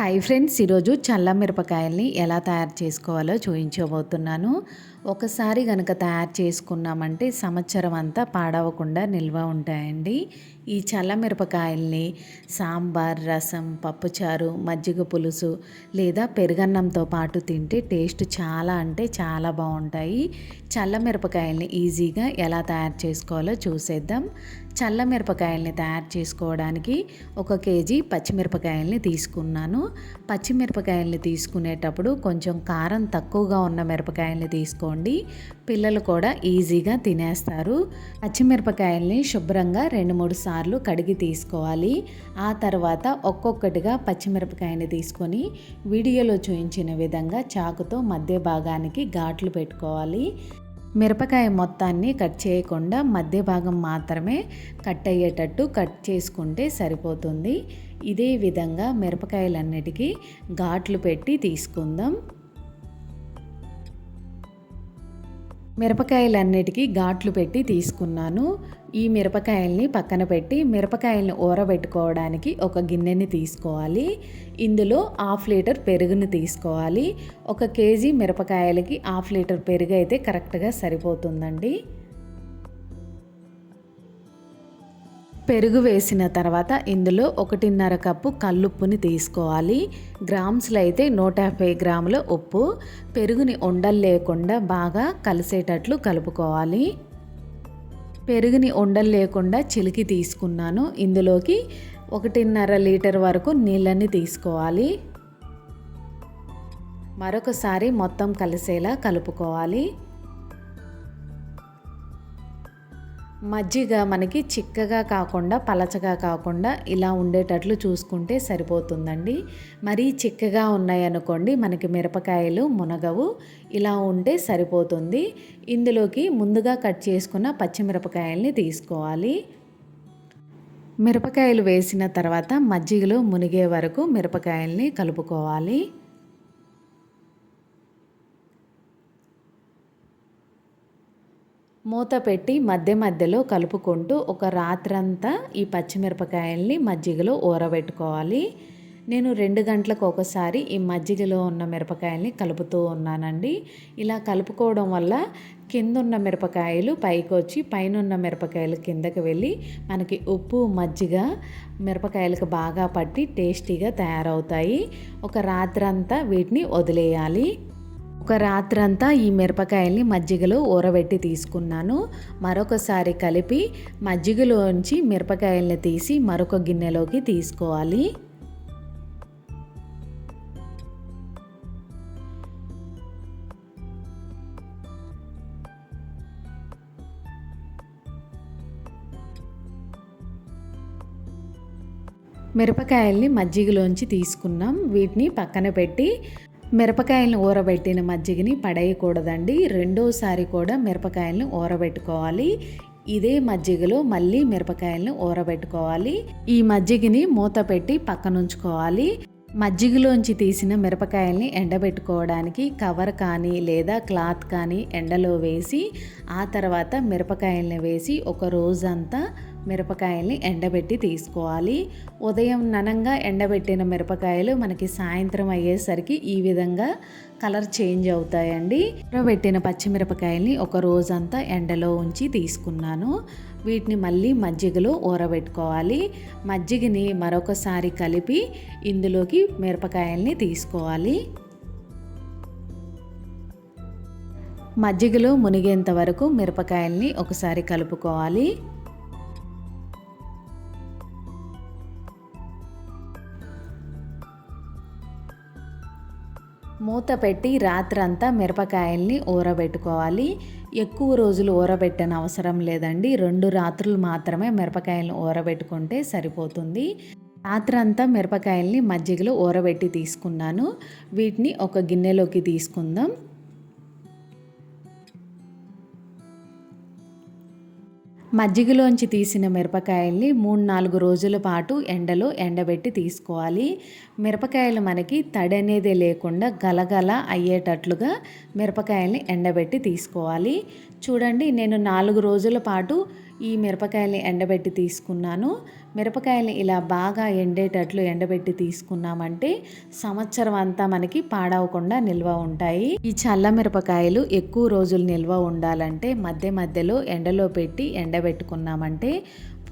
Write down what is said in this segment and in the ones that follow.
Hi friends ఈరోజు చల్ల మిరపకాయల్ని ఎలా తయారు చేసుకోవాలో చూపించబోతున్నాను ఒకసారి కనుక తయారు చేసుకున్నామంటే సంవత్సరం అంతా పాడవకుండా నిల్వ ఉంటాయండి. ఈ చల్ల మిరపకాయల్ని సాంబార్ రసం పప్పుచారు మజ్జిగ పులుసు లేదా పెరుగన్నంతో పాటు తింటే టేస్ట్ చాలా అంటే చాలా బాగుంటాయి. చల్ల మిరపకాయల్ని ఈజీగా ఎలా తయారు చేసుకోవాలో చూసేద్దాం. చల్ల మిరపకాయల్ని తయారు చేసుకోవడానికి ఒక కేజీ పచ్చిమిరపకాయల్ని తీసుకున్నాను. పచ్చిమిరపకాయల్ని తీసుకునేటప్పుడు కొంచెం కారం తక్కువగా ఉన్న మిరపకాయల్ని తీసుకోండి. పిల్లలు కూడా ఈజీగా తినేస్తారు. పచ్చిమిరపకాయల్ని శుభ్రంగా రెండు మూడు సార్లు సార్లు కడిగి తీసుకోవాలి. ఆ తర్వాత ఒక్కొక్కటిగా పచ్చిమిరపకాయని తీసుకొని వీడియోలో చూపించిన విధంగా చాకుతో మధ్య భాగానికి ఘాట్లు పెట్టుకోవాలి. మిరపకాయ మొత్తాన్ని కట్ చేయకుండా మధ్య భాగం మాత్రమే కట్ అయ్యేటట్టు కట్ చేసుకుంటే సరిపోతుంది. ఇదే విధంగా మిరపకాయలన్నిటికీ ఘాట్లు పెట్టి తీసుకుందాం. మిరపకాయలన్నిటికీ ఘాట్లు పెట్టి తీసుకున్నాను. ఈ మిరపకాయల్ని పక్కన పెట్టి మిరపకాయల్ని ఊరబెట్టుకోవడానికి ఒక గిన్నెని తీసుకోవాలి. ఇందులో హాఫ్ లీటర్ పెరుగుని తీసుకోవాలి. ఒక కేజీ మిరపకాయలకి హాఫ్ లీటర్ పెరుగు అయితే కరెక్ట్గా సరిపోతుందండి. పెరుగు వేసిన తర్వాత ఇందులో ఒకటిన్నర కప్పు కల్లుప్పుని తీసుకోవాలి. గ్రామ్స్లో అయితే నూట యాభై గ్రాముల ఉప్పు. పెరుగుని ఉండలు లేకుండా బాగా కలిసేటట్లు కలుపుకోవాలి. పెరుగుని ఉండలు లేకుండా చిలికి తీసుకున్నాను. ఇందులోకి ఒకటిన్నర లీటర్ వరకు నీళ్ళని తీసుకోవాలి. మరొకసారి మొత్తం కలిసేలా కలుపుకోవాలి. మజ్జిగ మనకి చిక్కగా కాకుండా పలచగా కాకుండా ఇలా ఉండేటట్లు చూసుకుంటే సరిపోతుందండి. మరీ చిక్కగా ఉన్నాయనుకోండి మనకి మిరపకాయలు మునగవు ఇలా ఉంటే సరిపోతుంది. ఇందులోకి ముందుగా కట్ చేసుకున్న పచ్చిమిరపకాయల్ని తీసుకోవాలి. మిరపకాయలు వేసిన తర్వాత మజ్జిగలో మునిగే వరకు మిరపకాయల్ని కలుపుకోవాలి. మూత పెట్టి మధ్య మధ్యలో కలుపుకుంటూ ఒక రాత్రంతా ఈ పచ్చిమిరపకాయల్ని మజ్జిగలో ఊరబెట్టుకోవాలి. నేను రెండు గంటలకు ఒకసారి ఈ మజ్జిగలో ఉన్న మిరపకాయల్ని కలుపుతూ ఉన్నానండి. ఇలా కలుపుకోవడం వల్ల కింద ఉన్న మిరపకాయలు పైకి వచ్చి పైన ఉన్న మిరపకాయలు కిందకి వెళ్ళి మనకి ఉప్పు మజ్జిగ మిరపకాయలకు బాగా పట్టి టేస్టీగా తయారవుతాయి. ఒక రాత్రంతా వీటిని వదిలేయాలి. ఒక రాత్రంతా ఈ మిరపకాయల్ని మజ్జిగలో ఊరబెట్టి తీసుకున్నాను. మరొకసారి కలిపి మజ్జిగలోంచి మిరపకాయల్ని తీసి మరొక గిన్నెలోకి తీసుకోవాలి. మిరపకాయల్ని మజ్జిగలోంచి తీసుకున్నాం. వీటిని పక్కన పెట్టి మిరపకాయలను ఊరబెట్టిన మజ్జిగని పడేయకూడదండి. రెండోసారి కూడా మిరపకాయలను ఊరబెట్టుకోవాలి. ఇదే మజ్జిగలో మళ్ళీ మిరపకాయలను ఊరబెట్టుకోవాలి. ఈ మజ్జిగని మూత పెట్టి పక్కనుంచుకోవాలి. మజ్జిగలోంచి తీసిన మిరపకాయల్ని ఎండబెట్టుకోవడానికి కవర్ కానీ లేదా క్లాత్ కానీ ఎండలో వేసి ఆ తర్వాత మిరపకాయల్ని వేసి ఒక రోజంతా మిరపకాయల్ని ఎండబెట్టి తీసుకోవాలి. ఉదయం ననంగా ఎండబెట్టిన మిరపకాయలు మనకి సాయంత్రం అయ్యేసరికి ఈ విధంగా కలర్ చేంజ్ అవుతాయండి. పెట్టిన పచ్చిమిరపకాయల్ని ఒక రోజంతా ఎండలో ఉంచి తీసుకున్నాను. వీటిని మళ్ళీ మజ్జిగలో ఊరబెట్టుకోవాలి. మజ్జిగని మరొకసారి కలిపి ఇందులోకి మిరపకాయల్ని తీసుకోవాలి. మజ్జిగలో మునిగేంత వరకు మిరపకాయల్ని ఒకసారి కలుపుకోవాలి. మూత పెట్టి రాత్రంతా మిరపకాయల్ని ఊరబెట్టుకోవాలి. ఎక్కువ రోజులు ఊరబెట్టని అవసరం లేదండి. రెండు రాత్రులు మాత్రమే మిరపకాయలను ఊరబెట్టుకుంటే సరిపోతుంది. రాత్రంతా మిరపకాయల్ని మజ్జిగలో ఊరబెట్టి తీసుకున్నాను. వీటిని ఒక గిన్నెలోకి తీసుకుందాం. మజ్జిగలోంచి తీసిన మిరపకాయల్ని మూడు నాలుగు రోజుల పాటు ఎండలో ఎండబెట్టి తీసుకోవాలి. మిరపకాయలు మనకి తడి అనేది లేకుండా గలగల అయ్యేటట్లుగా మిరపకాయల్ని ఎండబెట్టి తీసుకోవాలి. చూడండి నేను నాలుగు రోజుల పాటు ఈ మిరపకాయల్ని ఎండబెట్టి తీసుకున్నాను. మిరపకాయలు ఇలా బాగా ఎండేటట్లు ఎండబెట్టి తీసుకున్నామంటే సంవత్సరం అంతా మనకి పాడవకుండా నిల్వ ఉంటాయి. ఈ చల్ల మిరపకాయలు ఎక్కువ రోజులు నిల్వ ఉండాలంటే మధ్య మధ్యలో ఎండలో పెట్టి ఎండబెట్టుకున్నామంటే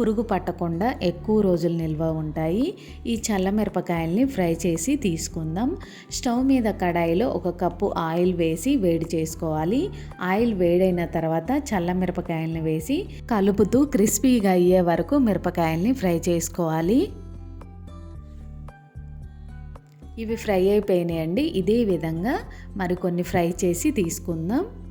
పురుగు పట్టకుండా ఎక్కువ రోజులు నిల్వ ఉంటాయి. ఈ చల్లమిరపకాయల్ని ఫ్రై చేసి తీసుకుందాం. స్టవ్ మీద కడాయిలో ఒక కప్పు ఆయిల్ వేసి వేడి చేసుకోవాలి. ఆయిల్ వేడైన తర్వాత చల్ల మిరపకాయల్ని వేసి కలుపుతూ క్రిస్పీగా అయ్యే వరకు మిరపకాయల్ని ఫ్రై చేసుకోవాలి. ఇవి ఫ్రై అయిపోయినాయండి. ఇదే విధంగా మరికొన్ని ఫ్రై చేసి తీసుకుందాం.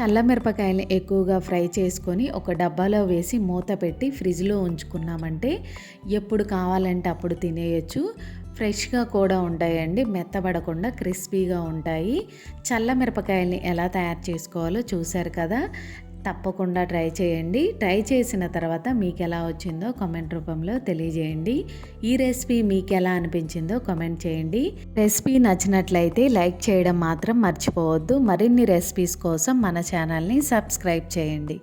నల్ల మిరపకాయలని ఎక్కువగా ఫ్రై చేసుకొని ఒక డబ్బాలో వేసి మూత పెట్టి ఫ్రిడ్జ్లో ఉంచుకున్నామంటే ఎప్పుడు కావాలంటే అప్పుడు తినేయచ్చు. ఫ్రెష్గా కూడా ఉంటాయండి మెత్తబడకుండా క్రిస్పీగా ఉంటాయి. చల్ల మిరపకాయల్ని ఎలా తయారు చేసుకోవాలో చూశారు కదా? తప్పకుండా ట్రై చేయండి. ట్రై చేసిన తర్వాత మీకు ఎలా వచ్చిందో కామెంట్ రూపంలో తెలియజేయండి. ఈ రెసిపీ మీకు ఎలా అనిపించిందో కామెంట్ చేయండి. రెసిపీ నచ్చినట్లయితే లైక్ చేయడం మాత్రం మర్చిపోవద్దు. మరిన్ని రెసిపీస్ కోసం మన ఛానల్ని సబ్స్క్రైబ్ చేయండి.